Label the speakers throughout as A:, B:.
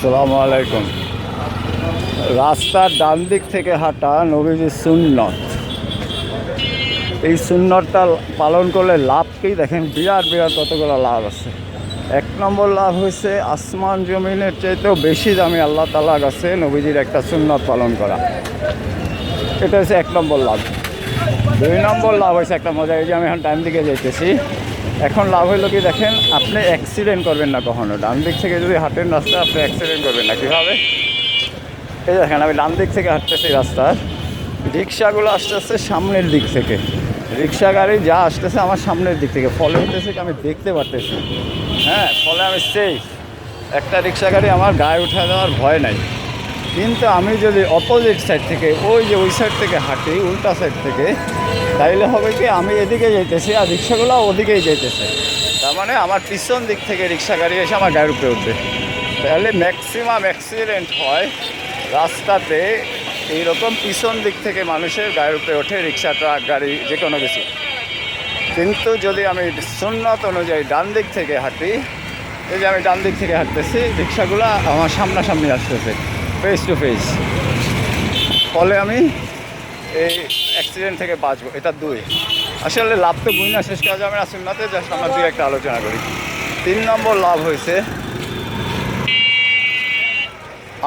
A: সালামু আলাইকুম। রাস্তার ডান দিক থেকে হাঁটা নবীজির সুন্নত। এই সুন্নতটা পালন করলে লাভকেই দেখেন বিরাট বিরাট কতগুলো লাভ আছে। এক নম্বর লাভ হয়েছে আসমান জমিনের চাইতেও বেশি দামি আল্লাহ তালা কাছে নবীজির একটা সুন্নত পালন করা। এটা হচ্ছে এক নম্বর লাভ। দুই নম্বর লাভ হয়েছে একটা মজা, এই যে আমি এখন ডান দিকে যেতেছি এখন লাভ হইল কি দেখেন, আপনি অ্যাক্সিডেন্ট করবেন না কখনো। ডান দিক থেকে যদি হাঁটেন রাস্তা, আপনি অ্যাক্সিডেন্ট করবেন না। কীভাবে? এই দেখেন, আমি ডান দিক থেকে হাঁটতেছি রাস্তার। রিক্সাগুলো আসতেছে সামনের দিক থেকে। রিক্সা গাড়ি যা আসতেছে আমার সামনের দিক থেকে। ফলে হতেছে কি আমি দেখতে পারতেছি। হ্যাঁ ফলে আমি সেফ একটা রিক্সা গাড়ি আমার গায়ে উঠা দেওয়ার ভয় নাই। কিন্তু আমি যদি অপোজিট সাইড থেকে, ওই যে ওই সাইড থেকে হাঁটি, উল্টা সাইড থেকে, তাইলে হবে কি আমি এদিকে যাইতেছি আর রিক্সাগুলো ওদিকেই যাইতেছে। তার মানে আমার পিছন দিক থেকে রিক্সা গাড়ি এসে আমার গায়ের উপরে উঠবে। তাহলে ম্যাক্সিমাম অ্যাক্সিডেন্ট হয় রাস্তাতে এইরকম পিছন দিক থেকে মানুষের গায়ের উপরে ওঠে রিক্সা, ট্রাক, গাড়ি যে কোনো কিছু। কিন্তু যদি আমি সুন্নত অনুযায়ী ডান দিক থেকে হাঁটি, এই যে আমি ডান দিক থেকে হাঁটতেছি, রিক্সাগুলো আমার সামনাসামনি আসতেছে। ফেস টু ফেস ফলে আমি এই অ্যাক্সিডেন্ট থেকে বাঁচবো, এটা দুই। আসলে লাভ তো গুই না, শেষ করা যাবে না সুন্নাতে জাস্ট আমরা দুই একটা আলোচনা করি। তিন নম্বর লাভ হয়েছে,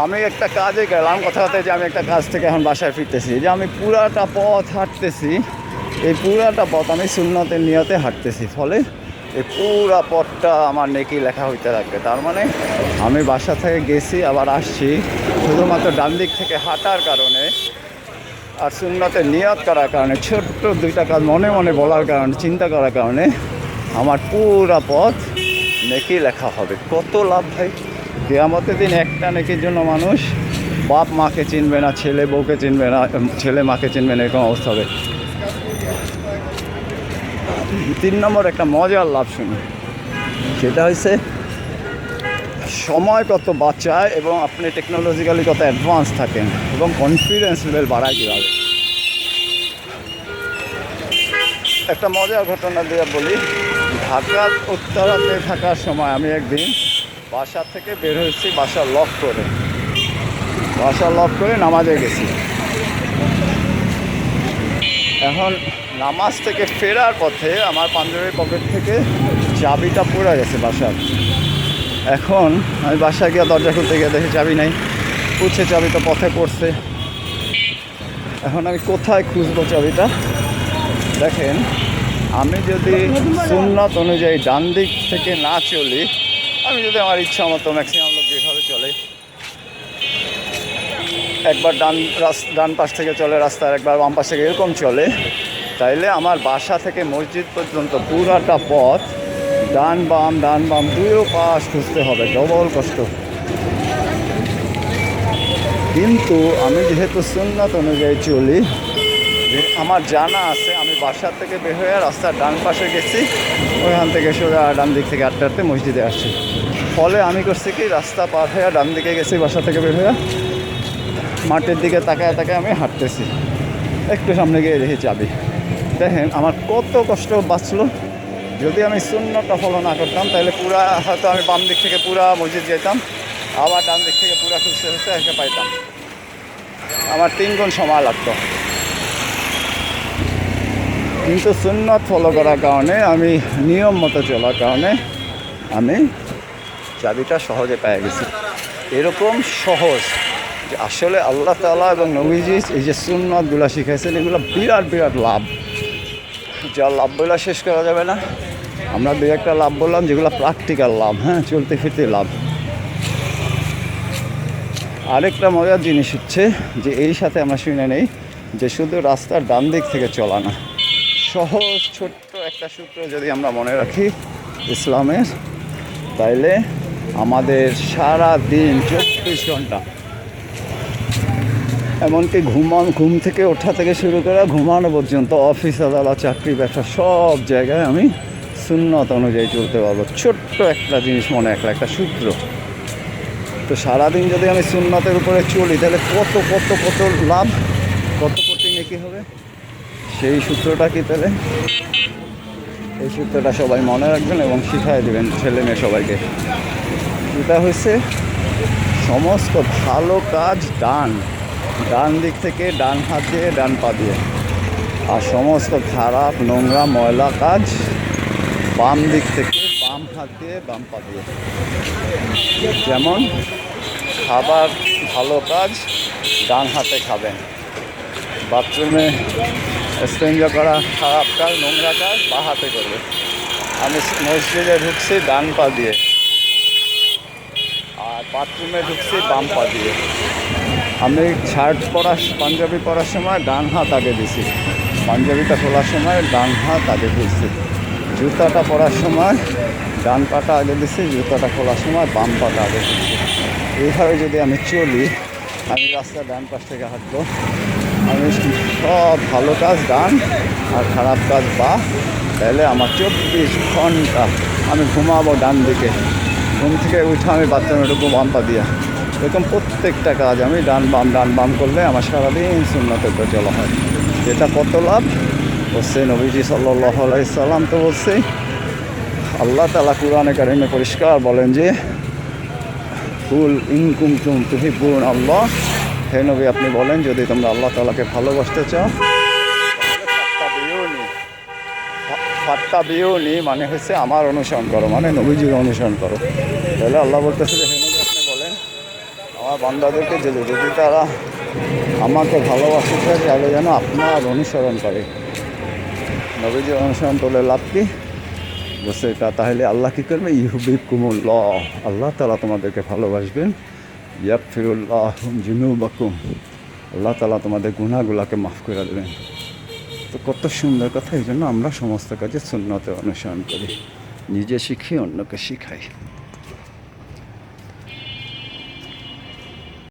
A: আমি একটা কাজে গেলাম কথা কথা যে আমি একটা কাজ থেকে এখন বাসায় ফিরতেছি। যে আমি পুরাটা পথ হাঁটতেছি, এই পুরাটা পথ আমি সুন্নতের নিয়তে হাঁটতেছি। ফলে এই পুরা পথটা আমার নেকি লেখা হইতে থাকবে তার মানে আমি বাসা থেকে গেছি, আবার আসছি শুধুমাত্র ডান দিক থেকে হাঁটার কারণে আর সুন্নতের নিয়ত করার কারণে, ছোট্ট দুইটা কাজ মনে মনে বলার কারণে, চিন্তা করার কারণে আমার পুরা পথ নেকি লেখা হবে। কত লাভ ভাই? কেয়ামতের দিন একটা নেকির জন্য মানুষ বাপ মাকে চিনবে না, ছেলে বউকে চিনবে না, ছেলে মাকে চিনবে না, এরকম অবস্থা হবে। তিন নম্বর একটা মজার লাভ শুনি। সেটা হচ্ছে সময় কত বাঁচায় এবং আপনি টেকনোলজিক্যালি কত অ্যাডভান্স থাকেন এবং কনফিডেন্স লেভেল বাড়ায় কীভাবে। একটা মজার ঘটনা দিয়ে বলি ঢাকার উত্তরাতে থাকার সময় আমি একদিন বাসা থেকে বের হয়েছি, বাসা লক করে। বাসা লক করে নামাজে গেছি। এখন নামাজ থেকে ফেরার পথে আমার পাঞ্জাবের পকেট থেকে চাবিটা পড়ে গেছে বাসার। এখন আমি বাসায় গিয়ে দরজা খুলতে গিয়ে দেখি চাবি নাই। পুছে চাবিটা পথে পড়ছে। এখন আমি কোথায় খুঁজবো চাবিটা? দেখেন আমি যদি সুন্নত অনুযায়ী ডান দিক থেকে না চলি আমি যদি আমার ইচ্ছা মতো ম্যাক্সিমাম লোক যেভাবে চলে একবার ডান ডান পাশ থেকে চলে রাস্তার একবার বাম পাশ থেকে, এরকম চলে। তাইলে আমার বাসা থেকে মসজিদ পর্যন্ত পুরাটা পথ, ডান বাম ডান বাম দুইও পাশ খুঁজতে হবে, ডবল কষ্ট। কিন্তু আমি যেহেতু সুন্নত অনুযায়ী চলি আমার জানা আছে, আমি বাসা থেকে বের হয়ে রাস্তার ডান পাশে গেছি, ওইখান থেকে সোজা ডান দিক থেকে আটটা আটতে মসজিদে আসছি। ফলে আমি করছি কি, রাস্তা পার হয়ে ডান দিকে গেছি বাসা থেকে বের হয়ে। মাঠের দিকে তাকায় তাকায় আমি হাঁটতেছি। একটু সামনে গিয়ে দেখি চাবি। দেখেন, আমার কত কষ্ট বাঁচলো। যদি আমি শূন্যটা ফলো না করতাম, তাহলে পুরা হয়তো আমি বাম দিক থেকে পুরা মসজিদ যেতাম। আবার ডান দিক থেকে পুরা খুঁজতে খুঁজতে এসে পাইতাম। আমার তিন গুণ সময় লাগতো। কিন্তু সুন্নত ফলো করার কারণে, আমি নিয়ম মতো চলার কারণে, আমি চাবিটা সহজে পেয়ে গেছি। এরকম সহজ আসলে আল্লাহ তালা এবং নবীজি এই যে সুন্নতগুলো শিখাইছেন, এগুলো বিরাট বিরাট লাভ। যা লাভগুলো শেষ করা যাবে না। আমরা দু একটা লাভ বললাম, যেগুলো প্র্যাকটিক্যাল লাভ হ্যাঁ চলতে ফিরতে লাভ। আরেকটা মজার জিনিস হচ্ছে যে এই সাথে আমরা শুনে নেই যে শুধু রাস্তার ডান দিক থেকে চলা না। সহজ, ছোট্ট একটা সূত্র যদি আমরা মনে রাখি ইসলামের, তাইলে আমাদের সারা দিন চব্বিশ ঘণ্টা এমনকি ঘুমান, ঘুম থেকে ওঠা থেকে শুরু করে ঘুমানো পর্যন্ত অফিস, আদালত, চাকরি, ব্যবসা সব জায়গায় আমি সুন্নত অনুযায়ী চলতে পারব। ছোট্ট একটা জিনিস মনে রাখলে, একটা সূত্র। তো সারাদিন যদি আমি সুন্নতের উপরে চলি, তাহলে কত কত কত লাভ, কত কোটি নাকি হবে? সেই সূত্রটা কি তাহলে? এই সূত্রটা সবাই মনে রাখবেন এবং শিখাই দেবেন ছেলে মেয়ে সবাইকে। এটা হয়েছে সমস্ত ভালো কাজ ডান ডান দিক থেকে ডান হাত দিয়ে ডান পা দিয়ে। আর সমস্ত খারাপ, নোংরা, ময়লা কাজ বাম দিক থেকে বাম হাত দিয়ে বাম পা দিয়ে। যেমন খাবার ভালো কাজ ডান হাতে খাবেন। বাথরুমে স্টেঞ্জা করা খারাপ কাজ, নোংরা কাজ বা হাতে করবে। আমি মসজিদে ঢুকছি ডান পা দিয়ে। আর বাথরুমে ঢুকছি বাম পা দিয়ে। আমি শার্ট পরার পাঞ্জাবি পরার সময় ডান হাত আগে দিছি। পাঞ্জাবিটা খোলার সময় ডান হাত আগে দিছি। জুতাটা পরার সময় ডান পাটা আগে দিছি, জুতাটা খোলার সময় বাম পাটা আগে দিছি। এইভাবে যদি আমি চলি, আমি রাস্তার ডান পাশ থেকে হাঁটবো। আমি সব ভালো কাজ ডান আর খারাপ কাজ বা। তাহলে আমার চব্বিশ ঘণ্টা আমি ঘুমাবো ডান দিকে। ঘুম থেকে উঠে আমি বাথরুমে ঢুকবো বাম্পা দিয়া। এরকম প্রত্যেকটা কাজ আমি ডান বাম ডান বাম করলে আমার সারাদিন সুন্নতের চলা হয়। যেটা কত লাভ? বলছে নবীজি সাল্লাহ সাল্লাম তো বলছে আল্লাহ তালা কোরআনে কারিমে পরিষ্কার বলেন যে ফুল ইনকুম তুম তুহি গুণ আল্লাহ। হে নবী, আপনি বলেন যদি তোমরা আল্লাহ তালাকে ভালোবাসতে চাও ফাত্তা বিউনি মানে হচ্ছে আমার অনুসরণ করো মানে নবীজির অনুসরণ করো। তাহলে আল্লাহ বলতেছে যে হে নবী আপনি বলেন আমার বান্দাদেরকে যদি যদি তারা আমাকে ভালোবাসতে চায় তাহলে যেন আপনার অনুসরণ করে। নবীজির অনুসরণ করলে লাভ কি? বসে তা তাহলে আল্লাহ কী করবে? ইহুবিব কুমুল্লাহ আল্লাহ তালা তোমাদেরকে ভালোবাসবেন। ইয়াব ফিরুল্লাহ জুনুবাকুম আল্লাহ তালা তোমাদের গুণাগুলাকে মাফ করে দেবেন। তো কত সুন্দর কথা, এই জন্য আমরা সমস্ত কাজে সুন্নতে অনুসরণ করি। নিজে শিখি, অন্যকে শিখাই।